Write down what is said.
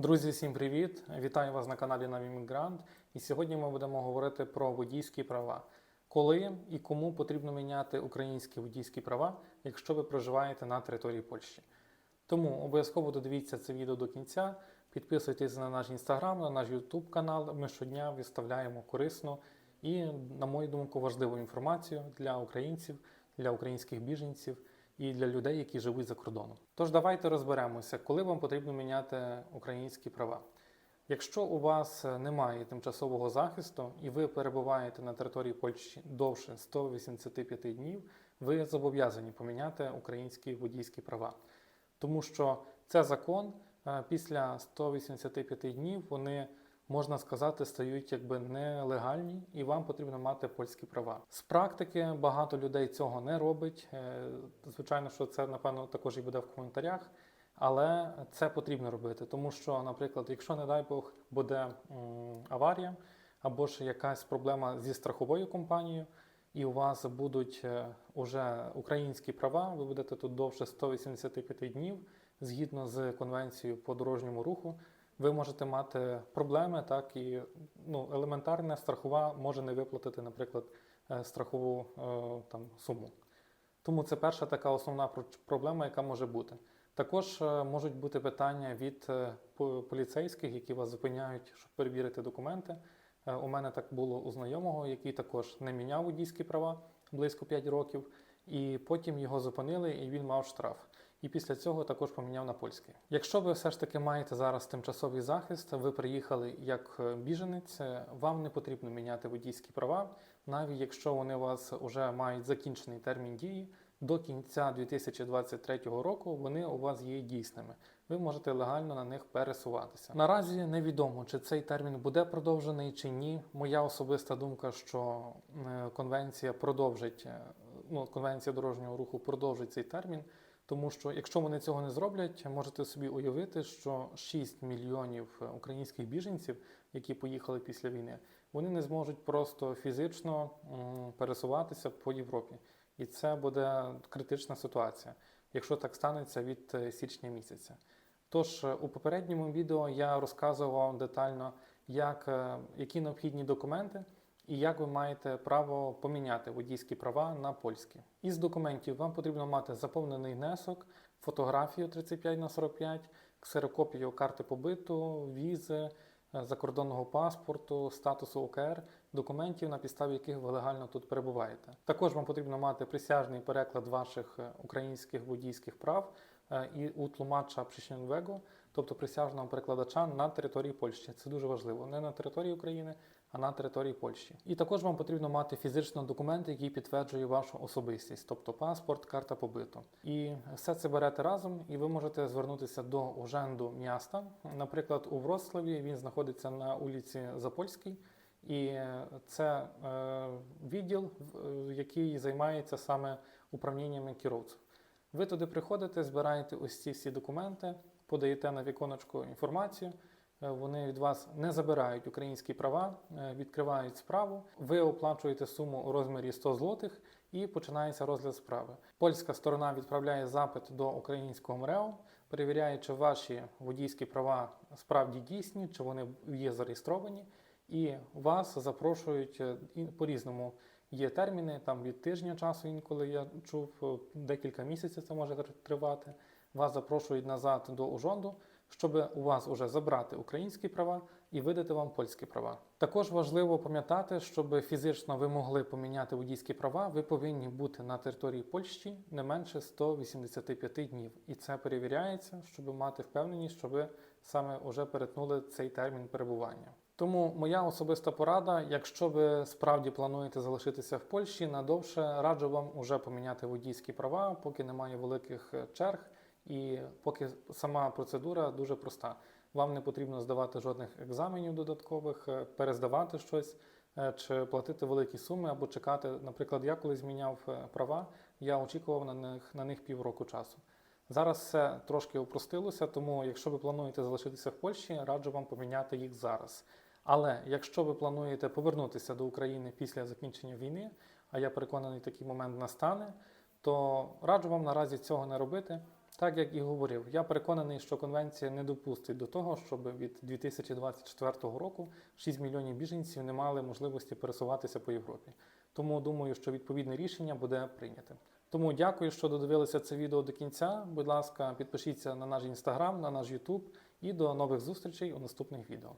Друзі, всім привіт! Вітаю вас на каналі Новий Мігрант. І сьогодні ми будемо говорити про водійські права. Коли і кому потрібно міняти українські водійські права, якщо ви проживаєте на території Польщі. Тому обов'язково додивіться це відео до кінця. Підписуйтесь на наш інстаграм, на наш Ютуб канал. Ми щодня виставляємо корисну і, на мою думку, важливу інформацію для українців, для українських біженців і для людей, які живуть за кордоном. Тож давайте розберемося, коли вам потрібно міняти українські права. Якщо у вас немає тимчасового захисту і ви перебуваєте на території Польщі довше 185 днів, ви зобов'язані поміняти українські водійські права. Тому що це закон е, після 185 днів вони, можна сказати, стають якби нелегальні, і вам потрібно мати польські права. З практики багато людей цього не робить. Е, Звичайно, що це напевно також і буде в коментарях. Але це потрібно робити, тому що, наприклад, якщо, не дай Бог, буде аварія або ж якась проблема зі страховою компанією, і у вас будуть е, уже українські права, ви будете тут довше 185 днів, згідно з конвенцією по дорожньому руху, ви можете мати проблеми, так і ну, елементарна страхова може не виплатити, наприклад, е, страхову е, там, суму. Тому це перша така основна проблема, яка може бути. Також е, можуть бути питання від поліцейських, які вас зупиняють, щоб перевірити документи. У мене так було у знайомого, який також не міняв водійські права близько 5 років, і потім його зупинили, і він мав штраф. І після цього також поміняв на польський. Якщо ви все ж таки маєте зараз тимчасовий захист, ви приїхали як е, біженець, е, вам не потрібно міняти водійські права, навіть якщо вони у вас вже мають закінчений термін дії. До кінця 2023 року вони у вас є дійсними. Ви можете легально на них пересуватися. Наразі невідомо, чи цей термін буде продовжений чи ні. Моя особиста думка, що е, конвенція продовжить ну, конвенція дорожнього руху продовжить цей термін. Тому що якщо вони цього не зроблять, можете собі уявити, що 6 мільйонів е, українських біженців, які поїхали після війни, вони не зможуть просто фізично пересуватися по Європі. І це буде критична ситуація, якщо так станеться від е, січня місяця. Тож е, у попередньому відео я розказував детально, як, які необхідні документи і як ви маєте право поміняти водійські права на польські. Із документів вам потрібно мати заповнений внесок, фотографію 35 на 45, ксерокопію карти побиту, візи, е, закордонного паспорту, статусу ОКР, документів, на підставі яких ви легально тут перебуваєте. Також вам потрібно мати присяжний переклад ваших е, українських водійських прав е, і у тлумача przysięgłego, тобто присяжного перекладача на території Польщі. Це дуже важливо. Не на території України, а на території Польщі. І також вам потрібно мати фізично документ, який підтверджує вашу особистість, тобто паспорт, карта побиту. І все це берете разом, і ви можете звернутися до уженду міста. Наприклад, у Вроцлаві він знаходиться на вулиці Запольській. І це е, відділ, який займається саме управліннями керівців. Ви туди приходите, збираєте ось ці всі документи, подаєте на віконечко інформацію. Е, Вони від вас не забирають українські права, е, відкривають справу. Ви оплачуєте суму у розмірі 100 злотих і починається розгляд справи. Польська сторона відправляє запит до українського МРЕО, перевіряє, чи ваші водійські права справді дійсні, чи вони є зареєстровані. І вас запрошують е, і по-різному. Є терміни там від тижня часу, інколи я чув, декілька місяців це може тр- тривати. Вас запрошують назад до Ужонду, щоб у вас уже забрати українські права і видати вам польські права. Також важливо пам'ятати, щоб фізично ви могли поміняти водійські права, ви повинні бути на території Польщі не менше 185 днів. І це перевіряється, щоб мати впевненість, що ви саме вже перетнули цей термін перебування. Тому моя особиста порада, якщо ви справді плануєте залишитися в Польщі надовше, раджу вам уже поміняти водійські права, поки немає великих черг, і поки сама процедура дуже проста. Вам не потрібно здавати жодних екзаменів додаткових, е, перездавати щось е, чи платити великі суми або чекати. Наприклад, я коли зміняв е, права, я очікував на них на них півроку часу. Зараз все трошки упростилося, тому якщо ви плануєте залишитися в Польщі, раджу вам поміняти їх зараз. Але якщо ви плануєте повернутися до України після закінчення війни, а я переконаний, такий момент настане, то раджу вам наразі цього не робити, Так як і говорив, я переконаний, що конвенція не допустить до того, щоб від 2024 року 6 мільйонів біженців не мали можливості пересуватися по Європі. Тому думаю, що відповідне рішення буде прийняте. Тому дякую, що додивилися це відео до кінця. Будь ласка, підпишіться на наш інстаграм, на наш Ютуб і до нових зустрічей у наступних відео.